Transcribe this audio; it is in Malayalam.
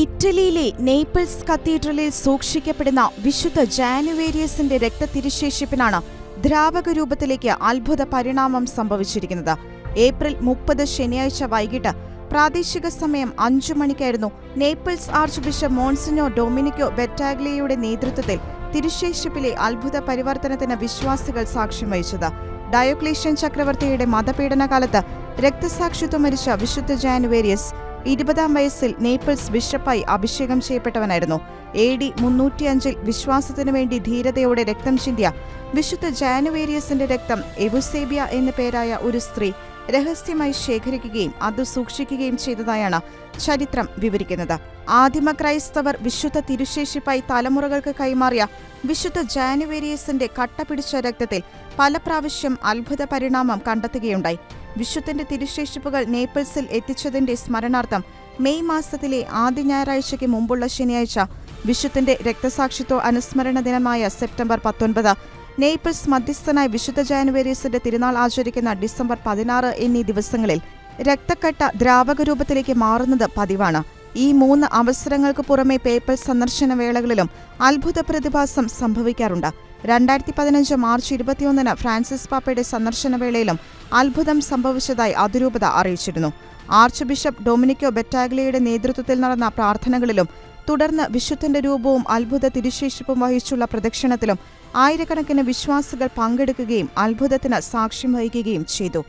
ഇറ്റലിയിലെ നേപ്പിൾസ് കത്തീഡ്രലിൽ സൂക്ഷിക്കപ്പെടുന്ന വിശുദ്ധ ജാനുവേരിയസിന്റെ രക്തതിരിശേഷിപ്പിനാണ് ദ്രാവക രൂപത്തിലേക്ക് അത്ഭുത പരിണാമം സംഭവിച്ചിരിക്കുന്നത്. ഏപ്രിൽ മുപ്പത് ശനിയാഴ്ച വൈകിട്ട് പ്രാദേശിക സമയം അഞ്ചു മണിക്കായിരുന്നു Naples arch bishop Monsignor Domenico ബെറ്റാഗ്ലിയയുടെ നേതൃത്വത്തിൽ തിരുശേഷിപ്പിലെ അത്ഭുത പരിവർത്തനത്തിന് വിശ്വാസികൾ സാക്ഷ്യം വഹിച്ചത്. ഡയോക്ലീഷ്യൻ ചക്രവർത്തിയുടെ മതപീഡനകാലത്ത് രക്തസാക്ഷിത്വം മരിച്ച വിശുദ്ധ ജാനുവേരിയസ് ഇരുപതാം വയസ്സിൽ നേപ്പിൾസ് ബിഷപ്പായി അഭിഷേകം ചെയ്യപ്പെട്ടവനായിരുന്നു. എ ഡി മുന്നൂറ്റിയഞ്ചിൽ വിശ്വാസത്തിനു വേണ്ടി ധീരതയോടെ രക്തം ചിന്തിയ വിശുദ്ധ ജാനുവേരിയസിന്റെ രക്തം എവുസേബിയ എന്ന പേരായ ഒരു സ്ത്രീ രഹസ്യമായി ശേഖരിക്കുകയും അത് സൂക്ഷിക്കുകയും ചെയ്തതായാണ് ചരിത്രം വിവരിക്കുന്നത്. ആദിമ ക്രൈസ്തവർ വിശുദ്ധ തിരുശേഷിപ്പായി തലമുറകൾക്ക് കൈമാറിയ വിശുദ്ധ ജാനുവേരിയസിന്റെ കട്ട പിടിച്ച രക്തത്തിൽ പല പ്രാവശ്യം അത്ഭുത പരിണാമം കണ്ടെത്തുകയുണ്ടായി. വിശുദ്ധന്റെ തിരുശേഷിപ്പുകൾ നേപ്പിൾസിൽ എത്തിച്ചതിന്റെ സ്മരണാർത്ഥം മെയ് മാസത്തിലെ ആദ്യ ഞായറാഴ്ചയ്ക്ക് മുമ്പുള്ള ശനിയാഴ്ച വിശുദ്ധന്റെ രക്തസാക്ഷിത്വ അനുസ്മരണ ദിനമായ സെപ്റ്റംബർ പത്തൊൻപത് നേപ്പിൾസ് മധ്യസ്ഥനായ വിശുദ്ധ ജാനുവേരിയസിന്റെ തിരുനാൾ ആചരിക്കുന്ന ഡിസംബർ പതിനാറ് എന്നീ ദിവസങ്ങളിൽ രക്തക്കട്ട ദ്രാവക രൂപത്തിലേക്ക് മാറുന്നത് പതിവാണ്. ഈ മൂന്ന് അവസരങ്ങൾക്ക് പുറമെ പേപ്പൽ സന്ദർശന വേളകളിലും അത്ഭുത പ്രതിഭാസം സംഭവിക്കാറുണ്ട്. രണ്ടായിരത്തി പതിനഞ്ച് മാർച്ച് ഇരുപത്തിയൊന്നിന് ഫ്രാൻസിസ് പാപ്പയുടെ സന്ദർശന വേളയിലും അത്ഭുതം സംഭവിച്ചതായി അതിരൂപത അറിയിച്ചിരുന്നു. ആർച്ച് ബിഷപ്പ് ഡൊമിനിക്കോ ബെറ്റാഗ്ലിയുടെ നേതൃത്വത്തിൽ നടന്ന പ്രാർത്ഥനകളിലും തുടർന്ന് വിശുദ്ധന്റെ രൂപവും അത്ഭുത തിരുശേഷിപ്പും വഹിച്ചുള്ള പ്രദക്ഷിണത്തിലും ആയിരക്കണക്കിന് വിശ്വാസികൾ പങ്കെടുക്കുകയും അത്ഭുതത്തിന് സാക്ഷ്യം വഹിക്കുകയും ചെയ്തു.